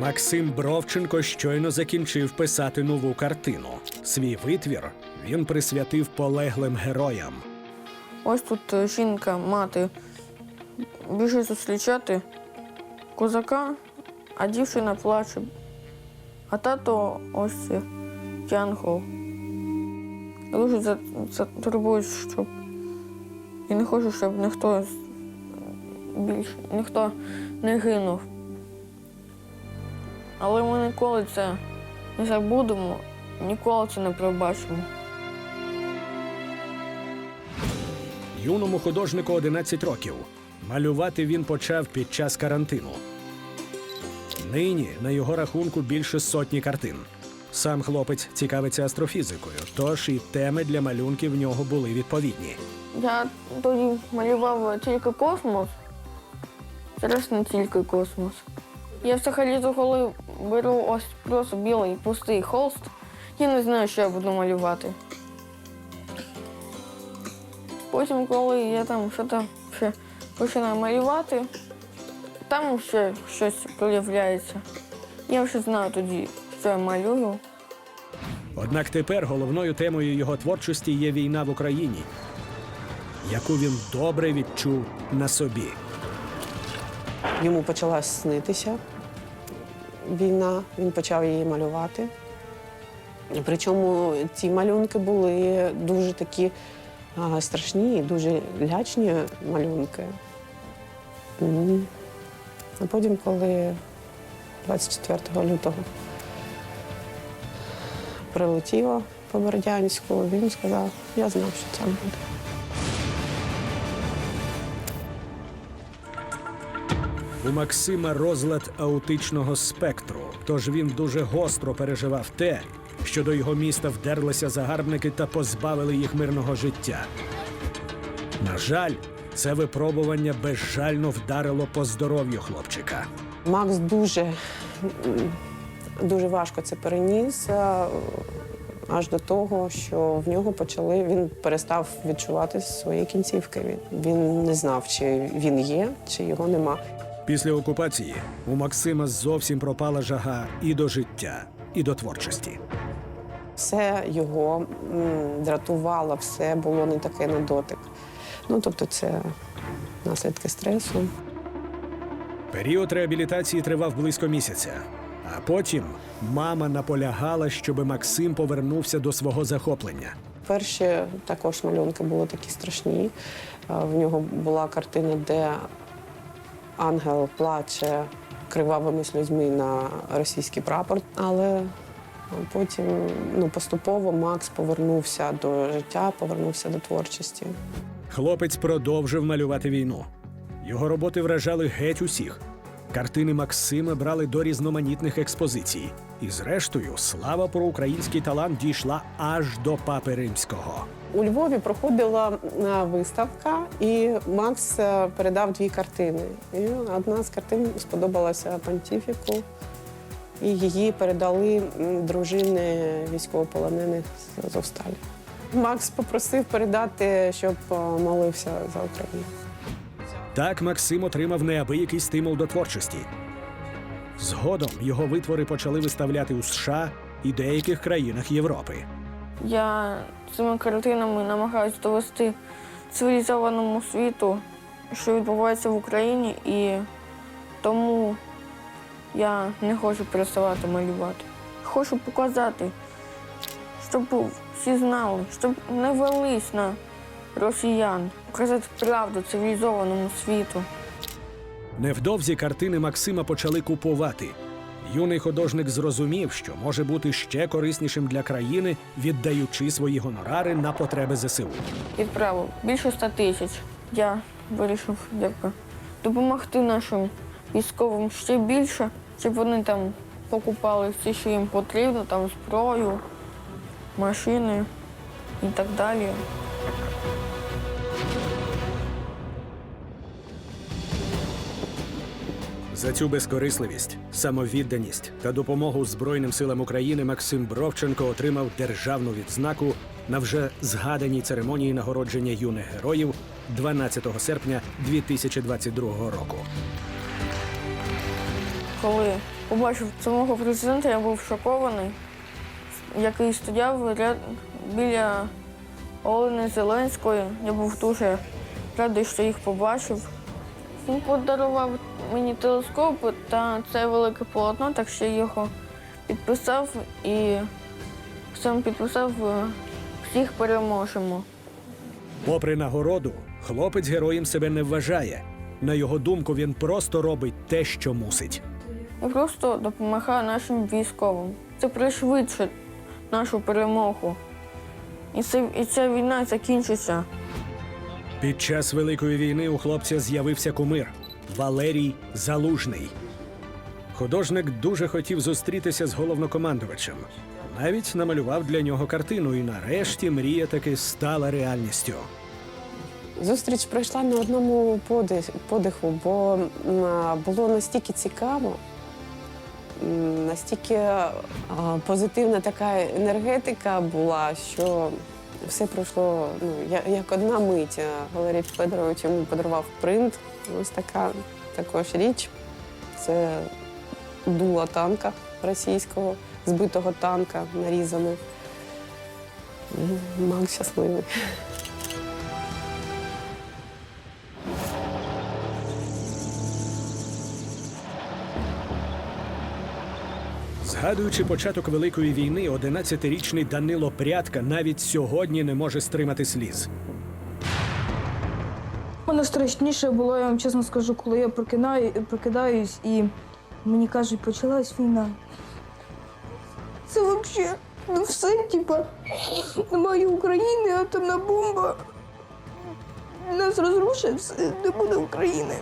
Максим Бровченко щойно закінчив писати нову картину. Свій витвір він присвятив полеглим героям. Ось тут е, жінка, мати біжить зустрічати козака, а дівчина плаче. А тато ось е, янгол. Дуже за, за щоб і не хочу, щоб ніхто більше ніхто не гинув. Але ми ніколи це не забудемо, ніколи це не пробачимо. Юному художнику 11 років. Малювати він почав під час карантину. Нині на його рахунку більше сотні картин. Сам хлопець цікавиться астрофізикою, тож і теми для малюнків в нього були відповідні. Я тоді малював тільки космос. Зараз не тільки космос. Я взагалі коли беру ось просто білий пустий холст, я не знаю, що я буду малювати. Потім, коли я там щось починаю малювати, там ще щось проявляється. Я вже знаю тоді, що я малюю. Однак тепер головною темою його творчості є війна в Україні, яку він добре відчув на собі. Йому почала снитися війна, він почав її малювати. Причому ці малюнки були дуже такі страшні, дуже лячні малюнки. А потім, коли 24 лютого прилетіло по Бердянську, він сказав, я знав, що це буде. У Максима розлад аутичного спектру, тож він дуже гостро переживав те, що до його міста вдерлися загарбники та позбавили їх мирного життя. На жаль, це випробування безжально вдарило по здоров'ю хлопчика. Макс дуже, дуже важко це переніс. Аж до того, що в нього почали він перестав відчувати свої кінцівки. Він не знав, чи він є, чи його нема. Після окупації у Максима зовсім пропала жага і до життя, і до творчості. Все його м, дратувало, все було не таке на дотик. Ну тобто, це наслідки стресу. Період реабілітації тривав близько місяця. А потім мама наполягала, щоби Максим повернувся до свого захоплення. Перші також малюнки були такі страшні. Е, В нього була картина, де ангел плаче кривавими сльозьми на російський прапор. Але потім ну, поступово Макс повернувся до життя, повернувся до творчості. Хлопець продовжив малювати війну. Його роботи вражали геть усіх. Картини Максима брали до різноманітних експозицій. І зрештою, слава про український талант дійшла аж до папи римського. У Львові проходила виставка, і Макс е, передав дві картини. І одна з картин сподобалася понтіфіку, і її передали дружини військовополонених з Азовсталі. Макс попросив передати, щоб е, молився за Україну. Так Максим отримав неабиякий стимул до творчості. Згодом його витвори почали виставляти у США і деяких країнах Європи. Я цими картинами намагаюся довести цивілізованому світу, що відбувається в Україні, і тому я не хочу переставати малювати. Хочу показати, щоб всі знали, щоб не велись на росіян, показати правду цивілізованому світу. Невдовзі картини Максима почали купувати. Юний художник зрозумів, що може бути ще кориснішим для країни, віддаючи свої гонорари на потреби ЗСУ. відправив більше ста тисяч. Я вирішив якби, допомогти нашим військовим ще більше, щоб вони там покупали все, що їм потрібно, там зброю, машини і так далі. За цю безкорисливість, самовідданість та допомогу Збройним силам України Максим Бровченко отримав державну відзнаку на вже згаданій церемонії нагородження юних героїв 12 серпня 2022 року. Коли побачив самого президента, я був шокований, який стояв ряд біля Олени Зеленської. Я був дуже радий, що їх побачив. Він подарував мені телескоп та це велике полотно, так що я його підписав і сам підписав е, всіх переможемо. Попри нагороду, хлопець героєм себе не вважає. На його думку, він просто робить те, що мусить. Я просто допомагаю нашим військовим. Це пришвидшить нашу перемогу. І, це, і ця війна закінчиться. Під час Великої війни у хлопця з'явився кумир Валерій Залужний. Художник дуже хотів зустрітися з головнокомандувачем. Навіть намалював для нього картину, і нарешті мрія таки стала реальністю. Зустріч пройшла на одному подих- подиху, бо було настільки цікаво, настільки позитивна така енергетика була, що все пройшло ну, як одна мить. Валерій Федорович йому подарував принт. Ось така також річ. Це дуло танка російського, збитого танка, нарізаний. Мак щасливий. Згадуючи початок Великої війни, 11-річний Данило Прядка навіть сьогодні не може стримати сліз. Мене страшніше було, я вам чесно скажу, коли я прокинаю, прокидаюсь і мені кажуть, почалась війна. Це взагалі ну все, типа, немає України, атомна бомба. Нас розрушить, все, не буде України.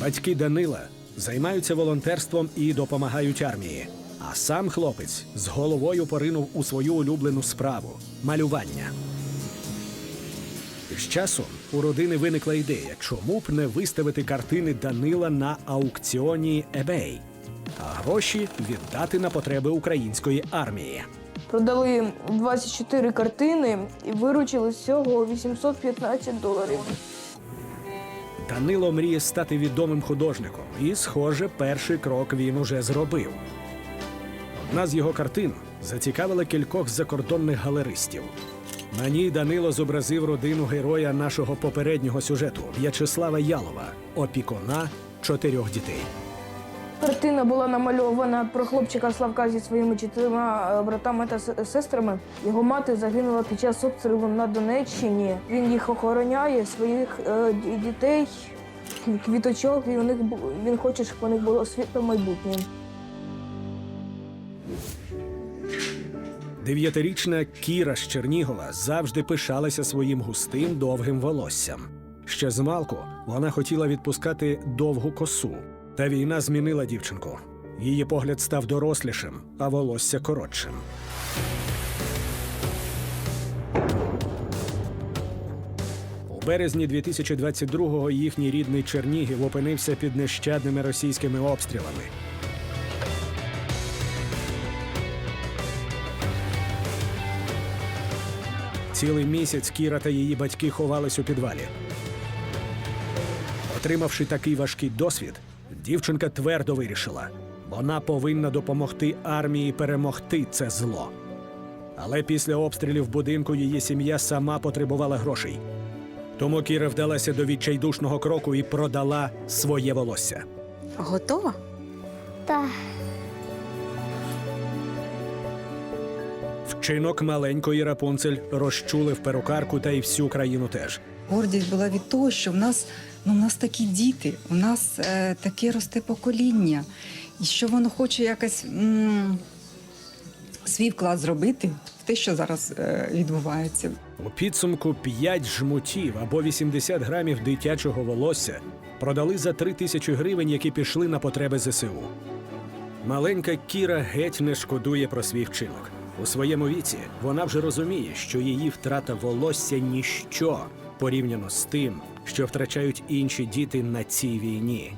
Батьки Данила займаються волонтерством і допомагають армії. А сам хлопець з головою поринув у свою улюблену справу малювання. З часом у родини виникла ідея, чому б не виставити картини Данила на аукціоні eBay, а гроші віддати на потреби української армії. Продали 24 картини і виручили всього 815 доларів. Данило мріє стати відомим художником, і, схоже, перший крок він уже зробив. Одна з його картин зацікавила кількох закордонних галеристів. На ній Данило зобразив родину героя нашого попереднього сюжету В'ячеслава Ялова, опікуна чотирьох дітей. Картина була намальована про хлопчика Славка зі своїми чотирма е, братами та сестрами. Його мати загинула під час обстрілу на Донеччині. Він їх охороняє, своїх е, дітей, квіточок, і у них він хоче, щоб у них було світле майбутнє. Дев'ятирічна Кіра з Чернігова завжди пишалася своїм густим довгим волоссям. Ще змалку вона хотіла відпускати довгу косу. Та війна змінила дівчинку. Її погляд став дорослішим, а волосся коротшим. У березні 2022-го їхній рідний Чернігів опинився під нещадними російськими обстрілами. Цілий місяць Кіра та її батьки ховались у підвалі. Отримавши такий важкий досвід, дівчинка твердо вирішила, вона повинна допомогти армії перемогти це зло. Але після обстрілів будинку її сім'я сама потребувала грошей. Тому Кіра вдалася до відчайдушного кроку і продала своє волосся. Готова? Так. Вчинок маленької Рапунцель розчулив перукарку та й всю країну теж. Гордість була від того, що в нас, ну, в нас такі діти, у нас е, таке росте покоління, і що воно хоче якось м- свій вклад зробити в те, що зараз е, відбувається. У підсумку 5 жмутів або 80 грамів дитячого волосся продали за 3 тисячі гривень, які пішли на потреби ЗСУ. Маленька Кіра геть не шкодує про свій вчинок. У своєму віці вона вже розуміє, що її втрата волосся ніщо порівняно з тим, що втрачають інші діти на цій війні.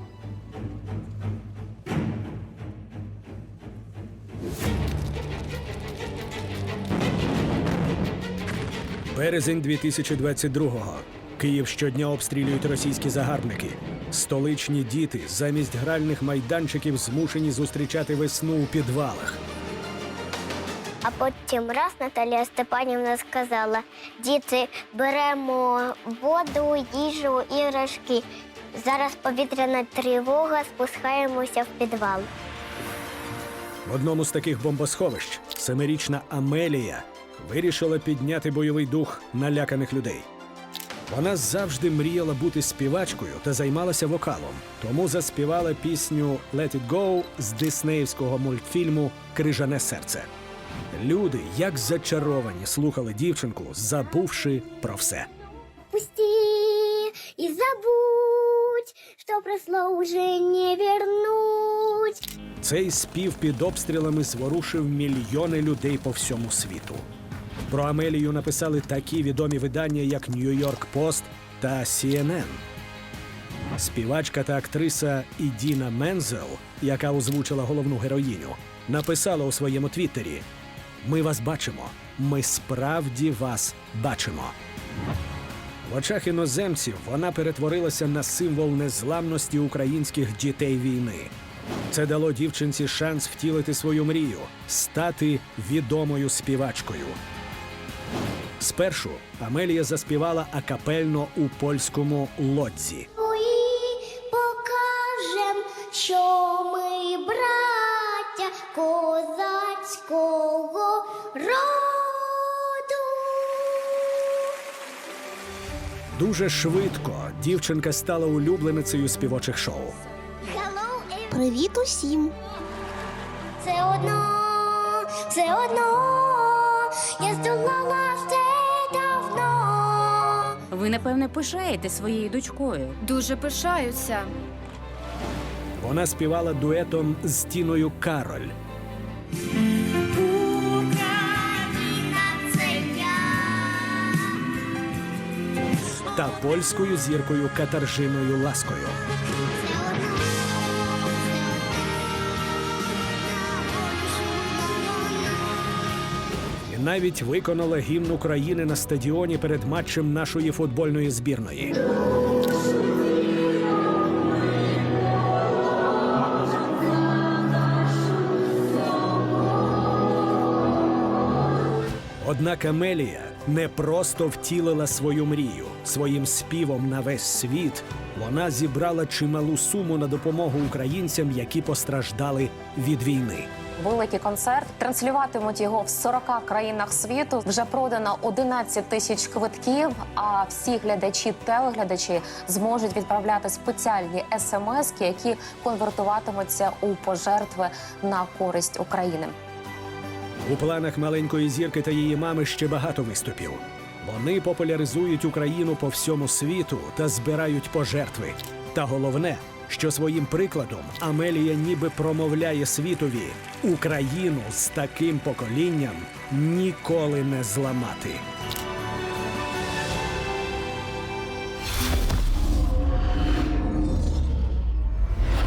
Березень 2022-го. Київ щодня обстрілюють російські загарбники. Столичні діти замість гральних майданчиків змушені зустрічати весну у підвалах. А потім раз Наталія Степанівна сказала: діти, беремо воду, їжу, іграшки. Зараз повітряна тривога, спускаємося в підвал. В одному з таких бомбосховищ семирічна Амелія вирішила підняти бойовий дух наляканих людей. Вона завжди мріяла бути співачкою та займалася вокалом, тому заспівала пісню «Let it go» з диснеївського мультфільму Крижане серце. Люди, як зачаровані, слухали дівчинку, забувши про все. Пусти и забудь, что прошло уже не вернуть. Цей спів під обстрілами зворушив мільйони людей по всьому світу. Про Амелію написали такі відомі видання, як Нью-Йорк Пост та CNN. Співачка та актриса Ідіна Мензел, яка озвучила головну героїню, написала у своєму твіттері: Ми вас бачимо. Ми справді вас бачимо. В очах іноземців вона перетворилася на символ незламності українських дітей війни. Це дало дівчинці шанс втілити свою мрію стати відомою співачкою. Спершу Амелія заспівала акапельно у польському лодзі. Роду. Дуже швидко дівчинка стала улюбленицею співочих шоу. Привіт усім. Все одно, все одно, я здолала все давно. Ви, напевне, пишаєте своєю дочкою. Дуже пишаюся. Вона співала дуетом з Тіною Кароль. Та польською зіркою Катаржиною Ласкою. І навіть виконала гімн України на стадіоні перед матчем нашої футбольної збірної. Однак Амелія не просто втілила свою мрію своїм співом на весь світ. Вона зібрала чималу суму на допомогу українцям, які постраждали від війни. Великий концерт транслюватимуть його в 40 країнах світу. Вже продано 11 тисяч квитків. А всі глядачі, телеглядачі зможуть відправляти спеціальні смски, які конвертуватимуться у пожертви на користь України. У планах маленької зірки та її мами ще багато виступів. Вони популяризують Україну по всьому світу та збирають пожертви. Та головне, що своїм прикладом Амелія ніби промовляє світові Україну з таким поколінням ніколи не зламати.